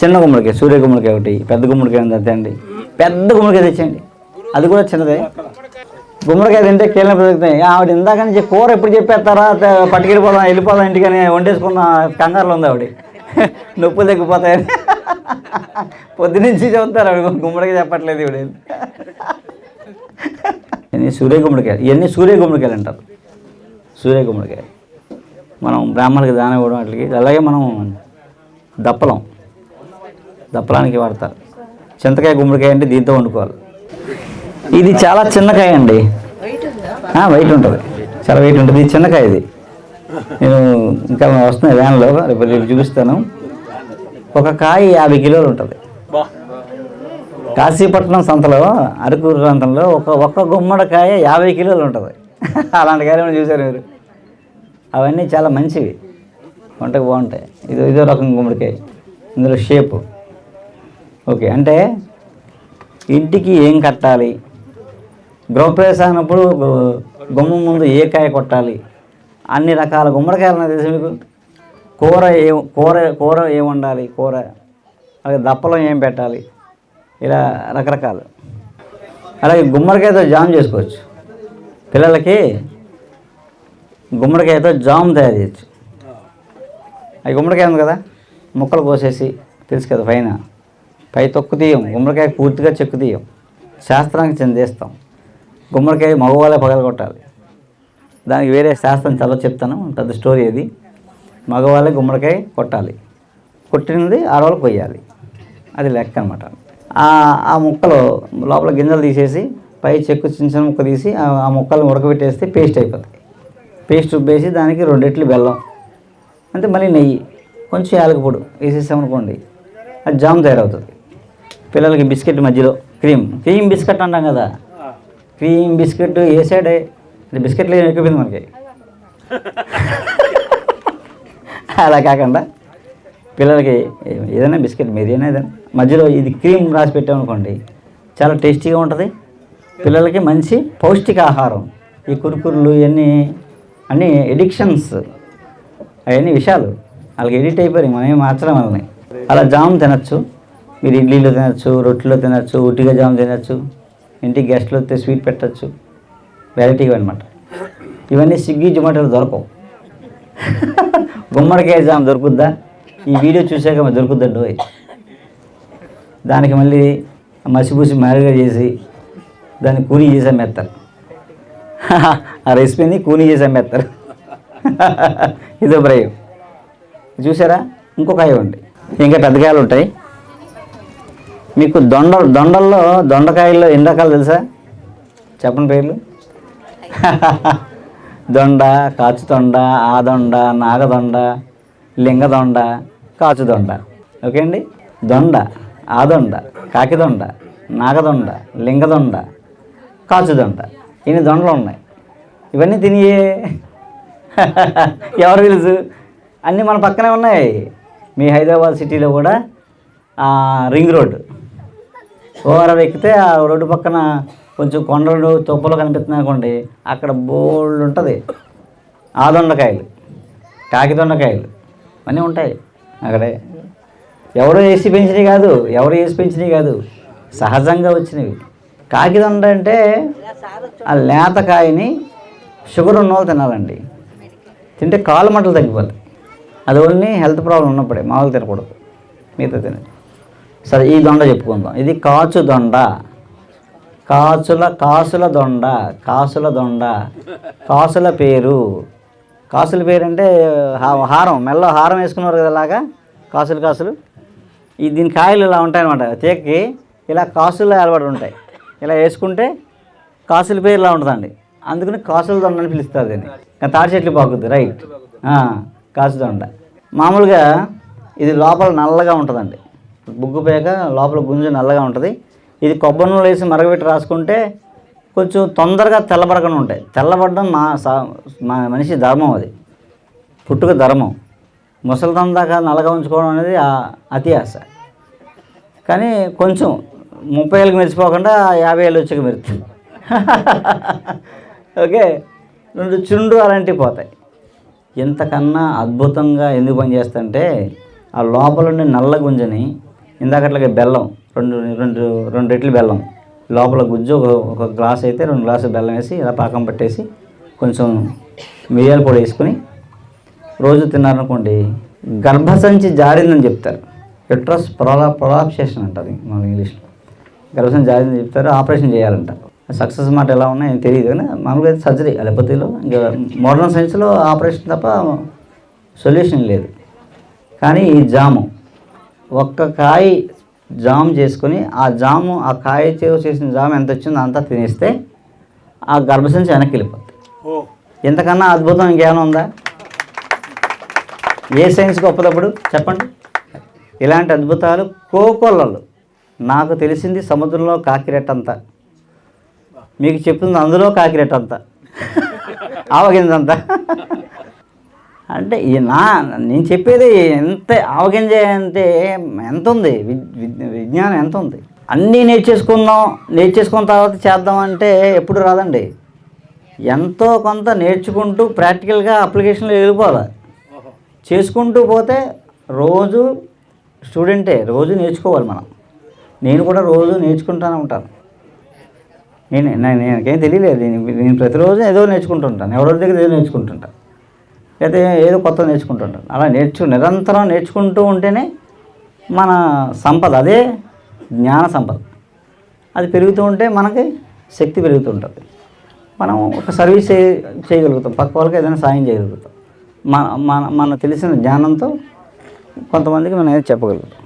చిన్న గుమ్మడికాయ సూర్య గుమ్మడికాయ ఒకటి పెద్ద గుమ్మడికాయ ఉంది పెద్ద గుమ్మడికాయ తెచ్చండి అది కూడా చిన్నదే. గుమ్మడికాయ తింటే కీళ్ళ పెరుగుతాయి ఆవిడ ఇందాక నుంచి కూర ఎప్పుడు చెప్పేస్తారా? పట్టుకెళ్ళిపోదాం వెళ్ళిపోదాం ఇంటికని వండేసుకున్న కంగారులో ఉంది ఆవిడ. నొప్పులు తగ్గిపోతాయని. పొద్దునుంచి చెబుతారు ఆవిడ గుమ్మడికాయ చెప్పట్లేదు ఇవిడ ఇవన్నీ సూర్య గుమ్మడికాయలు. ఇవన్నీ సూర్య గుమ్మడికాయలు అంటారు. సూర్య గుమ్మడికాయ మనం బ్రాహ్మణులకి దానం ఇవ్వడం వాటికి. అలాగే మనం దప్పలం. దప్పలానికి వాడతారు. చింతకాయ గుమ్మడికాయ అంటే దీంతో వండుకోవాలి. ఇది చాలా చిన్నకాయ అండి. వైట్ ఉంటుంది. చాలా వెయిట్ ఉంటుంది. ఇది చిన్నకాయ ఇది. నేను ఇంకా వస్తున్నాయి వ్యాన్లో. రేపు రేపు చూపిస్తాను. ఒక కాయ యాభై కిలోలు ఉంటుంది. కాశీపట్నం సంతలో అరకు ప్రాంతంలో ఒక ఒక్క గుమ్మడికాయ యాభై కిలోలు ఉంటుంది. అలాంటి కాయలు ఏమైనా చూసారు మీరు. అవన్నీ చాలా మంచివి. వంటకు బాగుంటాయి. ఇది ఇదో రకం గుమ్మడికాయ. ఇందులో షేపు. ఓకే అంటే ఇంటికి ఏం కట్టాలి? గృహప్రవేశం అయినప్పుడు గుమ్మ గుమ్మం ముందు ఏ కాయ కొట్టాలి? అన్ని రకాల గుమ్మడికాయలు తెలుసు మీకు? కూర ఏ కూర కూర ఏం వండాలి? కూర అలాగే దప్పలం ఏం పెట్టాలి? ఇలా రకరకాలు. అలాగే గుమ్మడికాయతో జామ్ చేసుకోవచ్చు. పిల్లలకి గుమ్మడికాయతో జామ్ తయారు చేయొచ్చు. అది గుమ్మడికాయ ఉంది కదా? ముక్కలు కోసేసి తెలుసు కదా పైన. పై తొక్కు తీయం గుమ్మడికాయ పూర్తిగా చెక్కు తీయం. శాస్త్రానికి చెందేస్తాం. గుమ్మడికాయ మగవాళ్ళే పగలగొట్టాలి. దానికి వేరే శాస్త్రం చదవ చెప్తాను. పెద్ద స్టోరీ అది. మగవాళ్ళే గుమ్మడికాయ కొట్టాలి. కొట్టినది ఆడవాళ్ళు కొయ్యాలి. అది లెక్క అనమాట ఆ ముక్కలు లోపల గింజలు తీసేసి పై చెక్కు చిన్న చిన్న ముక్క తీసి ఆ- ముక్కలను ఉడకబెట్టేస్తే పేస్ట్ అయిపోతాయి పేస్ట్ రుబ్బేసి దానికి రెండెట్లు బెల్లం అంటే మళ్ళీ నెయ్యి కొంచెం యాలకపొడు వేసేసామనుకోండి అది జామ్ తయారవుతుంది. పిల్లలకి బిస్కెట్ మధ్యలో. క్రీమ్. క్రీమ్ బిస్కెట్ అంటాం కదా. క్రీమ్ బిస్కెట్ ఏ అంటే బిస్కెట్లు ఏం ఎక్కువైంది మనకి. అలా కాకుండా పిల్లలకి ఏదైనా బిస్కెట్ మీద ఏదైనా. మధ్యలో ఇది క్రీమ్ రాసి పెట్టామనుకోండి చాలా టేస్టీగా ఉంటుంది. పిల్లలకి మంచి పౌష్టికాహారం ఈ కురుకురులు ఇవన్నీ అన్నీ ఎడిక్షన్స్ అవన్నీ విషయాలు వాళ్ళకి ఎడిట్ అయిపోయి మనం ఏం మార్చడం వాళ్ళని. అలా జామ్ తినచ్చు. మీరు ఇడ్లీలో తినచ్చు రొట్టెలో తినచ్చు ఉట్టిగా జామ్ తినచ్చు ఇంటికి గెస్ట్లు వస్తే స్వీట్ పెట్టచ్చు. వెరైటీగా అనమాట ఇవన్నీ స్విగ్గీ జొమాటోలో దొరకవు. గుమ్మడికాయ జామ్ దొరుకుద్దా? ఈ వీడియో చూసాక దొరుకుద్దా దొరుకుద్దండి దానికి మళ్ళీ మసిపూసి మారిగా చేసి దాన్ని కూని చేసి అమ్మేస్తారు. ఆ రెసిపీని కూని చేసి అమ్మేస్తారు. ఇదో ప్రయోగం. చూసారా? ఇంకొక కాయ ఉంది. ఇంకా పెద్ద కాయలు ఉంటాయి. మీకు దొండ దొండల్లో దొండకాయల్లో ఎన్ని రకాలు తెలుసా? చెప్పండి పేర్లు. దొండ కాచుదొండ ఆదొండ నాగదొండ లింగదొండ కాచుదొండ. ఓకే అండి? దొండ ఆదొండ కాకిదొండ నాగదొండ లింగదొండ కాచుదొండ. ఇన్ని దొండలు ఉన్నాయి. ఇవన్నీ తినియే ఎవరు తెలుసు? అన్నీ మన పక్కనే ఉన్నాయి. మీ హైదరాబాద్ సిటీలో కూడా రింగ్ రోడ్డు. ఓవరాల్ ఎక్కితే ఆ రోడ్డు పక్కన కొంచెం కొండలు తుప్పలు కనిపిస్తున్నాయి అనుకోండి అక్కడ బోల్డ్ ఉంటుంది. ఆదొండకాయలు కాకి దొండకాయలు అన్నీ ఉంటాయి అక్కడే. ఎవరు వేసి పెంచినవి కాదు ఎవరు వేసి పెంచినవి కాదు సహజంగా వచ్చినవి. కాకిదొండ అంటే ఆ లేత కాయని షుగర్ ఉన్న వాళ్ళు తినాలండి. తింటే కాలు మంటలు తగ్గిపోతాయి. అది ఓన్లీ హెల్త్ ప్రాబ్లం ఉన్నప్పుడే మామూలు తినకూడదు. మిగతా తినండి సరే ఈ దొండ చెప్పుకుందాం. ఇది కాచు దొండ. కాచుల కాసుల దొండ కాసుల దొండ కాసుల పేరు. కాసుల పేరు అంటే హారం మెల్ల హారం వేసుకున్నారు కదా ఇలాగా కాసులు కాసులు. ఈ దీని కాయలు ఇలా ఉంటాయన్నమాట. తేక్కి ఇలా కాసులు ఏర్పడి ఉంటాయి. ఇలా వేసుకుంటే కాసుల పేరు ఇలా ఉంటుందండి. అందుకని కాసుల దొండ అని పిలుస్తారు దీన్ని. తాటి చెట్లు పాకుద్ది రైట్. కాసు దొండ. మామూలుగా ఇది లోపల నల్లగా ఉంటుందండి. బుగ్గు పేక లోపల గుంజు నల్లగా ఉంటుంది. ఇది కొబ్బరి నూనె వేసి మరగబెట్టి రాసుకుంటే కొంచెం తొందరగా తెల్లబడకుండా ఉంటాయి. తెల్లబడడం మా సా- మా మనిషి ధర్మం అది. పుట్టుక ధర్మం. ముసలితనం దాకా నల్లగా ఉంచుకోవడం అనేది ఆ- అతి ఆశ. కానీ కొంచెం ముప్పై ఏళ్ళకి మెరిచిపోకుండా యాభై ఏళ్ళు వచ్చాక మెరుతుంది ఓకే? రెండు చుండు అలాంటివి పోతాయి. ఇంతకన్నా అద్భుతంగా ఎందుకు పనిచేస్తుంటే ఆ లోపల ఉండే నల్ల గుంజని ఇందాకట్లాగే బెల్లం రెండు రెండు రెండు రెట్లు బెల్లం. లోపల గుజ్జు ఒక ఒక గ్లాస్ అయితే రెండు గ్లాసులు బెల్లం వేసి ఇలా పాకం పట్టేసి కొంచెం మిరియాల పొడి వేసుకుని రోజు తిన్నారనుకోండి గర్భసంచి జారిందని చెప్తారు. యుట్రస్ ప్రొలా ప్రొలాప్సేషన్ అంటారు మన ఇంగ్లీష్లో. గర్భసంచి జారిందని చెప్తారు ఆపరేషన్ చేయాలంట. సక్సెస్ మాట ఎలా ఉన్నాయో తెలియదు కానీ మామూలుగా అయితే సర్జరీ అలోపతిలో ఇంకా మోడర్న్ సైన్స్లో ఆపరేషన్ తప్ప సొల్యూషన్ లేదు. కానీ ఈ జాము ఒక్క కాయ జామ్ చేసుకొని ఆ జాము ఆ కాయతో చేసిన జామ్ ఎంత వచ్చిందో అంతా తినేస్తే ఆ గర్భసంచి వెనక్కి వెళ్ళిపోతుంది ఓ. ఇంతకన్నా అద్భుతం ఇంకేమైనా ఉందా? ఏ సైన్స్ గొప్పదప్పుడు చెప్పండి. ఇలాంటి అద్భుతాలు కోకొల్లలు. నాకు తెలిసింది సముద్రంలో కాకిరెట్టంత మీకు చెప్తుంది అందులో కాకిరెట్టంత ఆవగింజంత అంటే ఈ నా నేను చెప్పేది ఎంత ఆవగింజ అంటే ఎంత ఉంది? విజ్ఞానం ఎంత ఉంది? అన్నీ నేర్చేసుకుందాం నేర్చేసుకున్న తర్వాత చేద్దాం అంటే ఎప్పుడు రాదండి. ఎంతో కొంత నేర్చుకుంటూ ప్రాక్టికల్గా అప్లికేషన్లో వెళ్ళిపోవాలి. చేసుకుంటూ పోతే రోజు స్టూడెంటే రోజు నేర్చుకోవాలి మనం. నేను కూడా రోజు నేర్చుకుంటానే ఉంటాను. నేను నేను నాకేం తెలియలేదు. నేను నేను ప్రతిరోజు ఏదో నేర్చుకుంటుంటాను ఎవరి దగ్గర ఏదో నేర్చుకుంటుంటాను అయితే ఏదో కొత్త నేర్చుకుంటుంటారు. అలా నేర్చు నిరంతరం నేర్చుకుంటూ ఉంటేనే మన సంపద అదే జ్ఞాన సంపద. అది పెరుగుతూ ఉంటే మనకి శక్తి పెరుగుతూ ఉంటుంది మనం ఒక సర్వీస్ చేయ- చేయగలుగుతాం. పక్క వాళ్ళకి ఏదైనా సాయం చేయగలుగుతాం. మన మన మన తెలిసిన జ్ఞానంతో కొంతమందికి మనం ఏదో చెప్పగలుగుతాం.